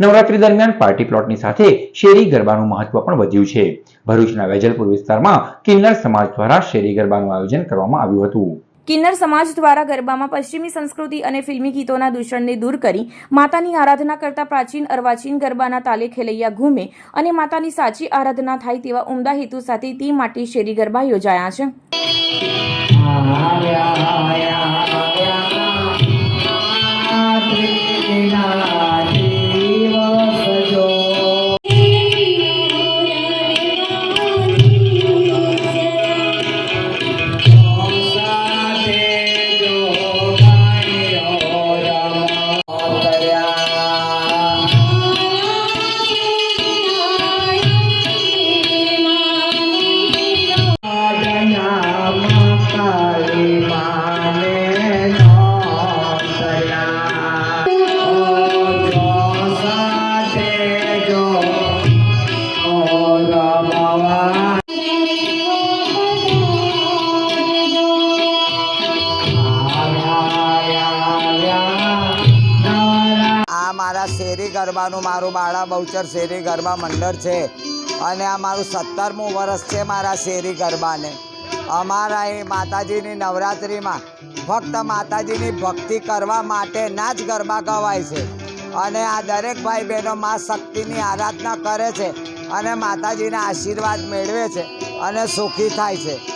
નવરાત્રી દરમિયાન પાર્ટી પ્લોટની સાથે શેરી ગરબાનું મહત્વ પણ વધ્યું છે. ભરૂચના વેજલપુર વિસ્તારમાં કિન્નર સમાજ દ્વારા શેરી ગરબાનું આયોજન કરવામાં આવ્યું હતું. કિન્નર સમાજ દ્વારા ગરબામાં પશ્ચિમી સંસ્કૃતિ અને ફિલ્મી ગીતોના દૂષણને દૂર કરી માતાની આરાધના કરતા પ્રાચીન અર્વાચીન ગરબાના તાલે ખેલૈયા ઘૂમે અને માતાની સાચી આરાધના થાય તેવા ઉમદા હેતુ સાથે તે માટે શેરી ગરબા યોજાયા છે. મારા શેરી ગરબાનું મારું બાળા બહુચર શેરી ગરબા મંડળ છે. અને આ મારું સત્તરમું વર્ષ છે મારા શેરી ગરબાને. અમારા એ માતાજીની નવરાત્રિમાં ફક્ત માતાજીની ભક્તિ કરવા માટેના જ ગરબા ગવાય છે. અને આ દરેક ભાઈ બહેનો મા શક્તિની આરાધના કરે છે અને માતાજીના આશીર્વાદ મેળવે છે અને સુખી થાય છે.